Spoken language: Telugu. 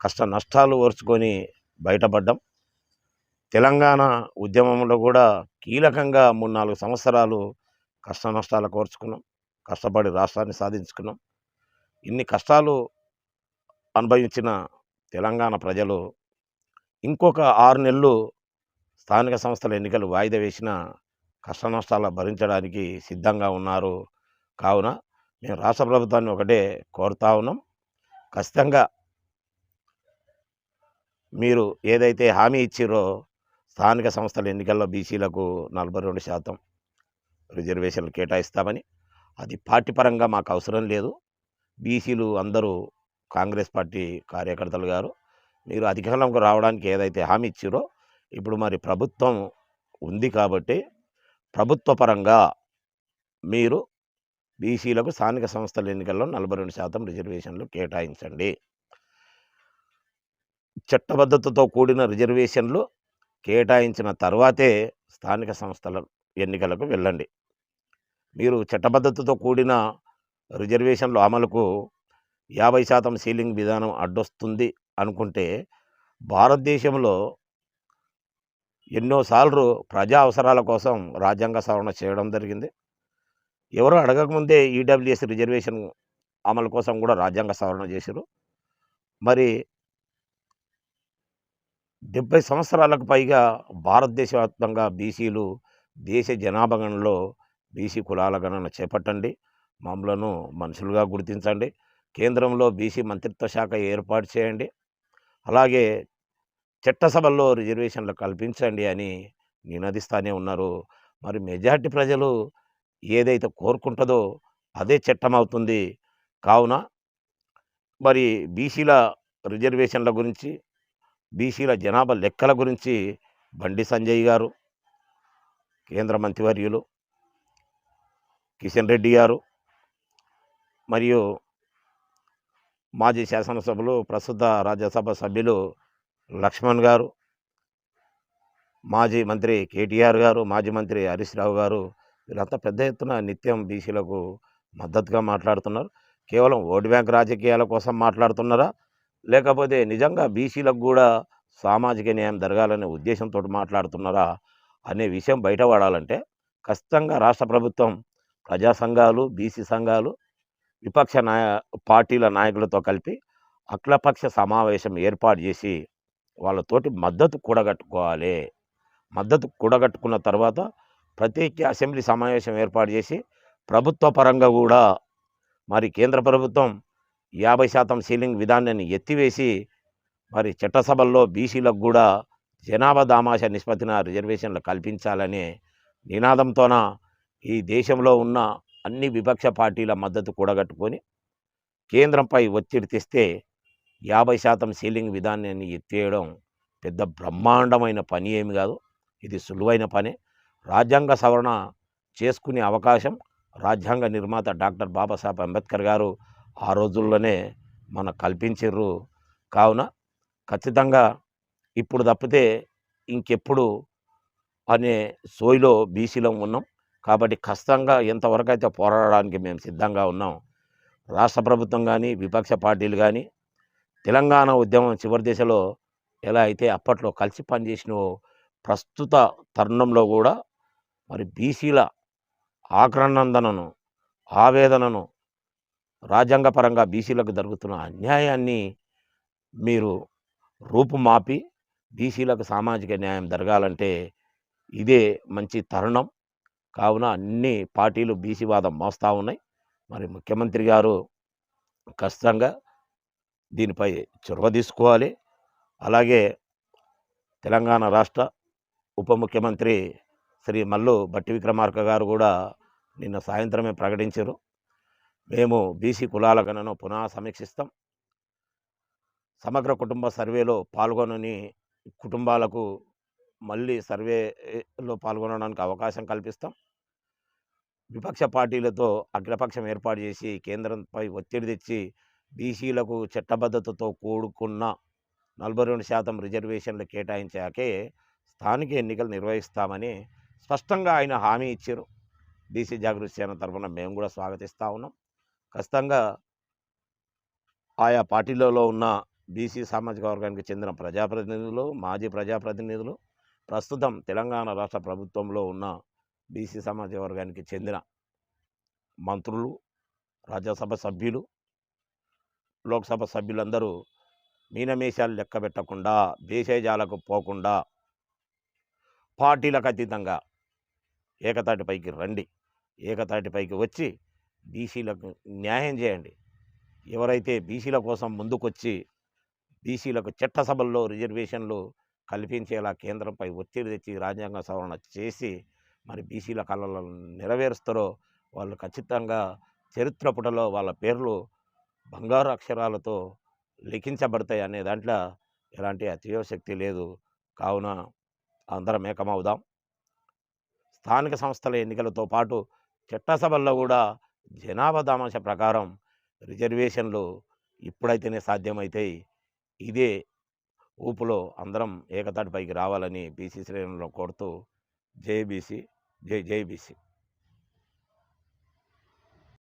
కష్ట నష్టాలు ఓర్చుకొని బయటపడ్డాం. తెలంగాణ ఉద్యమంలో కూడా కీలకంగా మూడు నాలుగు సంవత్సరాలు కష్ట నష్టాలు కోర్చుకున్నాం. కష్టపడి రాష్ట్రాన్ని సాధించుకున్నాం. ఇన్ని కష్టాలు అనుభవించిన తెలంగాణ ప్రజలు ఇంకొక ఆరు నెలలు స్థానిక సంస్థల ఎన్నికలు వాయిదా వేసిన కష్ట నష్టాలు భరించడానికి సిద్ధంగా ఉన్నారు. కావున మేము రాష్ట్ర ప్రభుత్వాన్ని ఒకటే కోరుతా ఉన్నాం. ఖచ్చితంగా మీరు ఏదైతే హామీ ఇచ్చిరో స్థానిక సంస్థల ఎన్నికల్లో బీసీలకు నలభై రెండు శాతం రిజర్వేషన్లు కేటాయిస్తామని అది పార్టీ పరంగా మాకు అవసరం లేదు. బీసీలు అందరూ కాంగ్రెస్ పార్టీ కార్యకర్తలు గారు మీరు అధికారంలోకి రావడానికి ఏదైతే హామీ ఇచ్చిరో ఇప్పుడు మరి ప్రభుత్వం ఉంది కాబట్టి ప్రభుత్వ పరంగా మీరు బీసీలకు స్థానిక సంస్థల ఎన్నికల్లో నలభై రెండు శాతం రిజర్వేషన్లు కేటాయించండి. చట్టబద్ధతతో కూడిన రిజర్వేషన్లు కేటాయించిన తర్వాతే స్థానిక సంస్థల ఎన్నికలకు వెళ్ళండి. మీరు చట్టబద్ధతతో కూడిన రిజర్వేషన్ల అమలుకు యాభై శాతం సీలింగ్ విధానం అడ్డొస్తుంది అనుకుంటే భారతదేశంలో ఎన్నోసార్లు ప్రజా అవసరాల కోసం రాజ్యాంగ సవరణ చేయడం జరిగింది. ఎవరు అడగకముందే ఈడబ్ల్యూఎస్ రిజర్వేషన్ అమలు కోసం కూడా రాజ్యాంగ సవరణ చేశారు మరి డెబ్బై సంవత్సరాలకు పైగా భారతదేశ వ్యాప్తంగా బీసీలు దేశ జనాభా గణనలో బీసీ కులాల గణన చేపట్టండి. మమ్మలను మనుషులుగా గుర్తించండి. కేంద్రంలో బీసీ మంత్రిత్వ శాఖ ఏర్పాటు చేయండి. అలాగే చట్టసభల్లో రిజర్వేషన్లు కల్పించండి అని నినదిస్తూనే ఉన్నారు. మరి మెజార్టీ ప్రజలు ఏదైతే కోరుకుంటుందో అదే చట్టం అవుతుంది కావున మరి బీసీల రిజర్వేషన్ల గురించి బీసీల జనాభా లెక్కల గురించి బండి సంజయ్ గారు కేంద్ర మంత్రివర్యులు కిషన్ రెడ్డి గారు మరియు మాజీ శాసనసభలు ప్రస్తుత రాజ్యసభ సభ్యులు లక్ష్మణ్ గారు మాజీ మంత్రి కేటీఆర్ గారు మాజీ మంత్రి హరీష్ రావు గారు వీళ్ళంతా పెద్ద ఎత్తున నిత్యం బీసీలకు మద్దతుగా మాట్లాడుతున్నారు. కేవలం ఓటు బ్యాంక్ రాజకీయాల కోసం మాట్లాడుతున్నారా? లేకపోతే నిజంగా బీసీలకు కూడా సామాజిక న్యాయం జరగాలనే ఉద్దేశంతో మాట్లాడుతున్నారా అనే విషయం బయటపడాలంటే ఖచ్చితంగా రాష్ట్ర ప్రభుత్వం ప్రజా సంఘాలు బీసీ సంఘాలు విపక్ష నాయ పార్టీల నాయకులతో కలిపి అఖిలపక్ష సమావేశం ఏర్పాటు చేసి వాళ్ళతోటి మద్దతు కూడగట్టుకోవాలి. మద్దతు కూడగట్టుకున్న తర్వాత ప్రత్యేక అసెంబ్లీ సమావేశం ఏర్పాటు చేసి ప్రభుత్వ పరంగా కూడా మరి కేంద్ర ప్రభుత్వం యాభై శాతం సీలింగ్ విధానాన్ని ఎత్తివేసి మరి చట్టసభల్లో బీసీలకు కూడా జనాభా దామాష నిష్పత్తిన రిజర్వేషన్లు కల్పించాలనే నినాదంతోన ఈ దేశంలో ఉన్న అన్ని విపక్ష పార్టీల మద్దతు కూడగట్టుకొని కేంద్రంపై ఒత్తిడి తెస్తే యాభై శాతం సీలింగ్ విధానాన్ని ఎత్తేయడం పెద్ద బ్రహ్మాండమైన పని ఏమి కాదు. ఇది సులువైన పనే. రాజ్యాంగ సవరణ చేసుకునే అవకాశం రాజ్యాంగ నిర్మాత డాక్టర్ బాబాసాహెబ్ అంబేద్కర్ గారు ఆ రోజుల్లోనే మన కల్పించరు కావున ఖచ్చితంగా ఇప్పుడు తప్పితే ఇంకెప్పుడు అనే సోయిలో బీసీలో ఉన్నాం. కాబట్టి ఖచ్చితంగా ఎంతవరకు అయితే పోరాడడానికి మేము సిద్ధంగా ఉన్నాం రాష్ట్ర ప్రభుత్వం కానీ విపక్ష పార్టీలు కానీ తెలంగాణ ఉద్యమం చివరి దశలో ఎలా అయితే అప్పట్లో కలిసి పనిచేసిన ప్రస్తుత తరుణంలో కూడా మరి బీసీల ఆక్రందనను ఆవేదనను రాజ్యాంగపరంగా బీసీలకు జరుగుతున్న అన్యాయాన్ని మీరు రూపుమాపి బీసీలకు సామాజిక న్యాయం జరగాలంటే ఇదే మంచి తరుణం. కావున అన్ని పార్టీలు బీసీ వాదం మోస్తూ ఉన్నాయి. మరి ముఖ్యమంత్రి గారు ఖచ్చితంగా దీనిపై చొరవ తీసుకోవాలి. అలాగే తెలంగాణ రాష్ట్ర ఉప ముఖ్యమంత్రి శ్రీ మల్లు బట్టి విక్రమార్క గారు కూడా నిన్న సాయంత్రమే ప్రకటించారు. మేము బీసీ కులాల గణను పునః సమీక్షిస్తాం సమగ్ర కుటుంబ సర్వేలో పాల్గొనని కుటుంబాలకు మళ్ళీ సర్వేలో పాల్గొనడానికి అవకాశం కల్పిస్తాం. విపక్ష పార్టీలతో అఖిలపక్షం ఏర్పాటు చేసి కేంద్రంపై ఒత్తిడి తెచ్చి బీసీలకు చట్టబద్ధతతో కూడుకున్న నలభై రెండు శాతం రిజర్వేషన్లు కేటాయించాకే స్థానిక ఎన్నికలు నిర్వహిస్తామని స్పష్టంగా ఆయన హామీ ఇచ్చారు. బీసీ జాగృతి సేన తరఫున మేము కూడా స్వాగతిస్తూ ఉన్నాం. ఖచ్చితంగా ఆయా పార్టీలలో ఉన్న బీసీ సామాజిక వర్గానికి చెందిన ప్రజాప్రతినిధులు మాజీ ప్రజాప్రతినిధులు ప్రస్తుతం తెలంగాణ రాష్ట్ర ప్రభుత్వంలో ఉన్న బీసీ సామాజిక వర్గానికి చెందిన మంత్రులు రాజ్యసభ సభ్యులు లోక్సభ సభ్యులందరూ మీనమేషాలు లెక్క పెట్టకుండా దేశజాలకు పోకుండా పార్టీలకు అతీతంగా ఏకతాటిపైకి రండి. ఏకతాటిపైకి వచ్చి బీసీలకు న్యాయం చేయండి. ఎవరైతే బీసీల కోసం ముందుకొచ్చి బీసీలకు చట్టసభల్లో రిజర్వేషన్లు కల్పించేలా కేంద్రంపై ఒత్తిడి తెచ్చి రాజ్యాంగ సవరణ చేసి మరి బీసీల కళలను నెరవేరుస్తారో వాళ్ళు ఖచ్చితంగా చరిత్ర పుటలో వాళ్ళ పేర్లు బంగారు అక్షరాలతో లిఖించబడతాయి అనే దాంట్లో ఎలాంటి అతియోశక్తి లేదు. కావున అందరం ఏకమవుదాం. స్థానిక సంస్థల ఎన్నికలతో పాటు చట్టసభల్లో కూడా జనాభా దామాష ప్రకారం రిజర్వేషన్లు ఇప్పుడైతేనే సాధ్యమైతే ఇదే ఊపులో అందరం ఏకతాటిపైకి రావాలని బీసీ శ్రేణుల్లో కోరుతూ జేబీసీ జై జైబీసీ